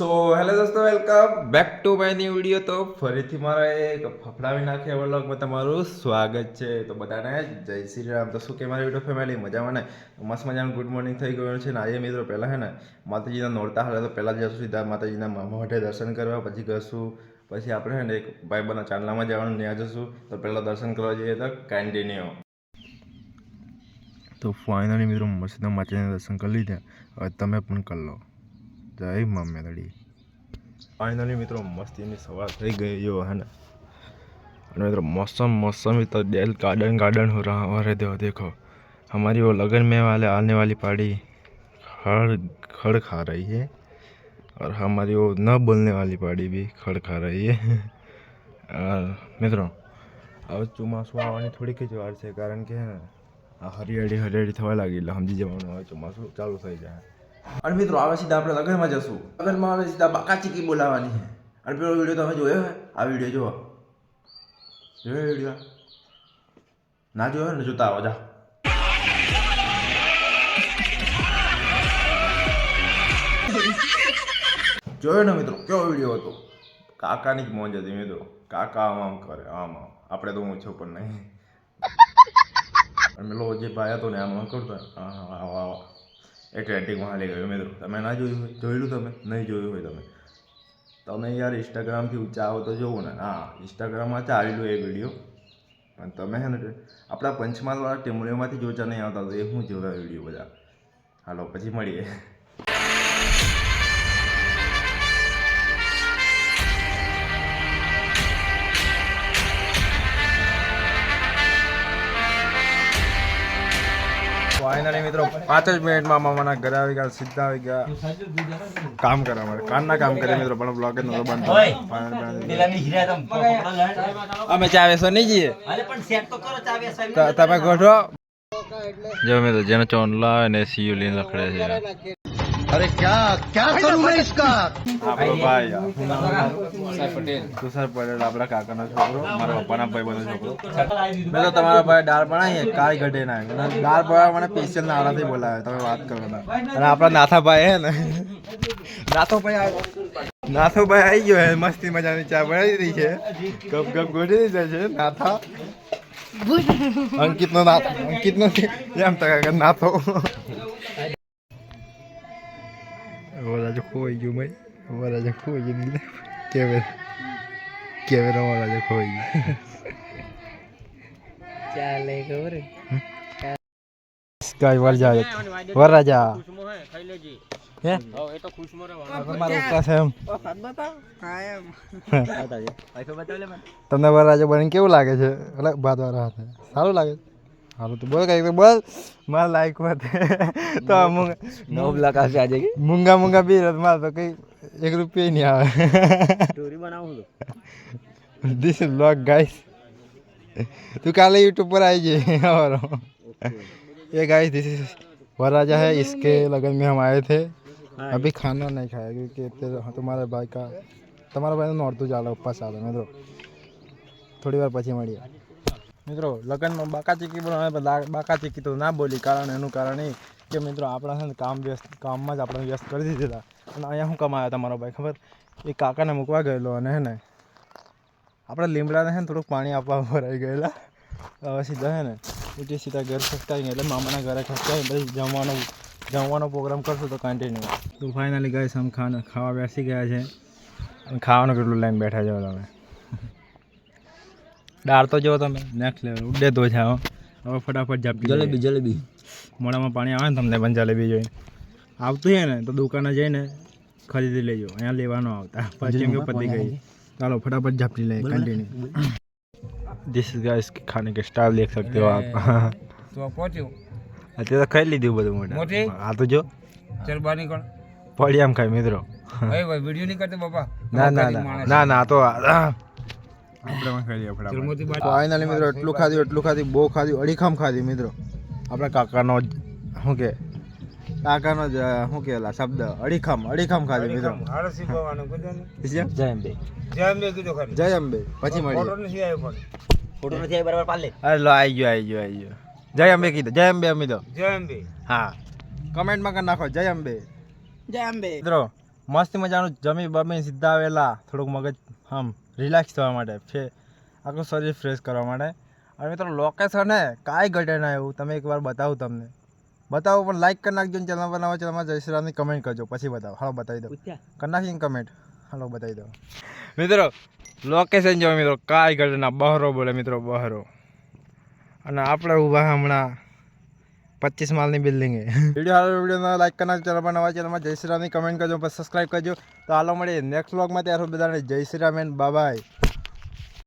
સો hello દોસ્તો welcome back to my new video તો ફરીથી મારા એક ફફડાવી નાખ્યા વ્લોગમાં તમારું સ્વાગત છે. તો બધાને જય શ્રી રામ. તો શું કે મારી વીડિયો ફેમિલી મજામાં ને? મસ્ત મજાનું ગુડ મોર્નિંગ થઈ ગયું છે. ને આજે મિત્રો પહેલાં હે ને, માતાજીના નોરતા હાલે તો પહેલાં જશું સીધા માતાજીના મોઢે દર્શન કરવા, પછી કરશું પછી આપણે હે ને એક ભાઈબંધના ચાંદલામાં જવાનું ત્યાં જશું. તો પહેલાં દર્શન કરવા જઈએ તો કન્ટિન્યુ તો ફાઇનલી મિત્રો મસ્ત માતાજીના દર્શન કરી લીધા. હવે તમે પણ કરી લો. જય મા મેલડી ફાઇનલી મિત્રો મસ્તીની સવાર થઈ ગઈ જો है ना और મિત્રો मौसम मौसम ही तो दिल गार्डन गार्डन हो रहा और देखो देखो हमारी वो लगन में वाले आने वाली पार्टी खड़ खड़ खा रही है और हमारी वो न बोलने वाली पार्टी भी खड़ खा रही है और મિત્રો હવે ચોમાસું આવવાની થોડીક જ વાર છે કારણ કે હે ને આ હરિયાળી હરિયાળી થવા લાગી એટલે સમજી જવાનું હવે ચોમાસું ચાલુ થઈ જાય અને મિત્રો આવે સીધા આપણે લગ્નમાં જશું. લગ્નમાં આવે સીધા બાકા ચીકી બોલાવવાની છે. અને પેલો વીડિયો તમે જોયો હે આ વીડિયો જોવો. જોયો વીડિયો? ના જોયો ને જોતા આવો, જા. જોયો ને મિત્રો? કેવો વીડિયો હતો? કાકાની જ મોજ હતી મિત્રો. કાકા આમ આમ કરે, આમ આમ. આપણે તો હું છું પણ નહીં. અને પેલો જે ભાઈ હતો ને, આમ આમ કરતો હા હા આવો આવો એ ટ્રેન્ડિંગમાં હાલી ગયું મિત્રો. તમે ના જોયું હોય, જોયેલું તમે? નહીં જોયું હોય તમે. તમે યાર ઇન્સ્ટાગ્રામથી આવો તો જોવું ને. હા ઇન્સ્ટાગ્રામમાં ચાલેલું એ વીડિયો પણ તમે છે ને, આપણા પંચમહાલવાળા ટીમડીઓમાંથી જોતા નહીં આવતા તો એ હું જોવા વીડિયો બધા. હાલો, પછી મળીએ. ફાઇનલી મિત્રો પાંચ જ મિનિટમાં મામાના ઘરે આવી ગયા સીધા આવી ગયા. કામ કરવા માટે. કાનના કામ કરે મિત્રો પણ બ્લોગ જ નતો બનતો અમે ચાવેસો નહીં જઈએ. તમે ગોઠવો. જો મિત્રો જેનો ચોંડલા અને સીયુ લઈને લખડે છે. અરે ક્યાં ક્યાં કરું મેં ઇસકા આપણો ભાઈ તુષાર પટેલ તુષાર પટેલ આપણા કાકાનો છોકરો મારા પપ્પાના ભાઈ બધો છોકરો. મેં તો તમારા ભાઈ દાળ બનાવી કાંઈ ઘટે ના દાળ બનાવવા મને સ્પેશિયલ નારાથી બોલાવે તમે વાત કરો ના. અને આપણા નાથાભાઈ હે ને. નાથોભાઈ નાથો ભાઈ આવી ગયો હે મસ્તી મજાની ચા બનાવી રહી છે. ગપ ગપ ગોઠવી દીધા છે નાથા. અંકિતનો નાથ અંકિતનો એમ તો નાથો. વરાજો ખોઈ ગયું ભાઈ વરાજો ખોઈ ગયું કેમેરા કેમેરા વરાજો ખોઈ ગયું ચાલે ખબર કાઈ વરજા વરરાજા હે મારો ઉપવાસ એમ તમને વરરાજા બની કેવું લાગે છે એટલે ભાત વાળા હાથે સારું લાગે છે સારું તો બોલ કઈ બોલ મારા લાયક હોત તો અમુક નવ લાખ આવશે આજે કે મૂંગા મૂંગા બી રત મારે તો કઈ એક રૂપિયા નહીં આવે સ્ટોરી બનાવું दिस इज ब्लॉग गाइस तू काले यूट्यूब पर आई जी और ये गाइस दिस इज वरराजा है इसके लगन में हम आए थे अभी खाना नहीं खाया क्योंकि तेरे- हाँ, तुम्हारे भाई का તમારા ભાઈ નોરતું ચાલે ઉપવાસ ચાલે મિત્રો થોડી વાર પછી મળીએ મિત્રો, લગ્નમાં બાકા ચીકી પણ અમે બાકા ચીકી તો ના બોલી, કારણ એનું કારણ એ કે મિત્રો, આપણા છે ને કામ વ્યસ્ત, કામમાં જ આપણે વ્યસ્ત કરી દીધા અને અહીંયા શું કમાયા મારો ભાઈ, ખબર? એ કાકાને મૂકવા ગયેલો અને હે ને, આપણે લીમડાને છે ને થોડુંક પાણી આપવા ભરાઈ ગયેલા. હવે સીધા છે ને, ઉઠી સીધા ઘરે ખસકાઈ ગયા એટલે મામાના ઘરે ખસકાઈ પછી જમવાનો જમવાનો પ્રોગ્રામ કરશું તો કન્ટિન્યુ તો ફાઇનલી ગઈ આમ ખાના, ખાવા બેસી ગયા છે. અને ખાવાનું કેટલું લાઈન બેઠા છો તમે? દાળ તો જો તમે નેક્સ્ટ લેવલ ઉડે તો છે હો. હવે ફટાફટ ઝાપટી જલેબી જલેબી મોડામાં પાણી આવે ને તમને પણ જલેબી જોઈને આવતું છે ને તો દુકાને જઈને ખરીદી લેજો અહીંયા લેવાનો આવતા પછી એમ કે પતી ગઈ ચાલો फटाफट झपटी ले कंटिन्यू दिस इज गाइस खाने के स्टाइल देख सकते हो आप તો પહોંચ્યું અત્યારે તો ખાઈ લીધું બધું મોટા મોટી? આ તો જો ચાલ બહાર નીકળ પડી આમ ખાઈ મિત્રો ભાઈ ભાઈ વિડીયો નહીં કરતો બાપા ના ના ગરીબ ના માણસ. ના ના આ તો ફાઇનલી મિત્રો એટલું ખાધું એટલું ખાધું બહુ ખાધું અડીખમ ખાધી મિત્રો. આપણા કાકાનો જ શું કે કાકાનો જ શું કે શબ્દ અડીખમ અડીખમ ખાધી મિત્રો. જય અંબે. જય અંબે કીધું જય અંબે પછી મળી ફોટો નથી આવ્યો ફોટો નથી આવી બરાબર પાલે અરે લો આવી ગયો આવી ગયો આવી ગયો. જય અંબે કીધું જય અંબે અમી તો જય અંબે. હા. કમેન્ટમાં કરી નાખો જય અંબે. જય અંબે. મિત્રો મસ્ત મજાનું જમી બમી સીધા આવેલા. થોડુંક મગજ આમ રિલેક્સ થવા માટે. ફે આખું શરીર ફ્રેશ કરવા માટે. અને મિત્રો લોકેશન હે કાંઈ ઘટે ના એવું. તમે એકવાર બતાવું તમને. બતાવો પણ લાઈક કરી નાખજો ચેનલ પર નવા ચેનલમાં જય શ્રી રામની કમેન્ટ કરજો. પછી બતાવો. હાલો બતાવી દો કરી નાખી કમેન્ટ હાલો બતાવી દો મિત્રો લોકેશન જો મિત્રો. કાંઈ ઘટે ના. બહરો બોલે મિત્રો બહરો. અને આપણે ઊભા હમણાં પચીસ માલની બિલ્ડિંગ હે વીડિયો હાલો વીડિયો લાઈક કરના ચેનલ પર નવા ચેનલમાં જય શ્રી રામની કમેન્ટ કરજો પછી સબસ્ક્રાઈબ કરજો તો હાલો મળીએ નેક્સ્ટ વ્લોગમાં ત્યાર બધાને જય શ્રી રામ એન્ડ બાય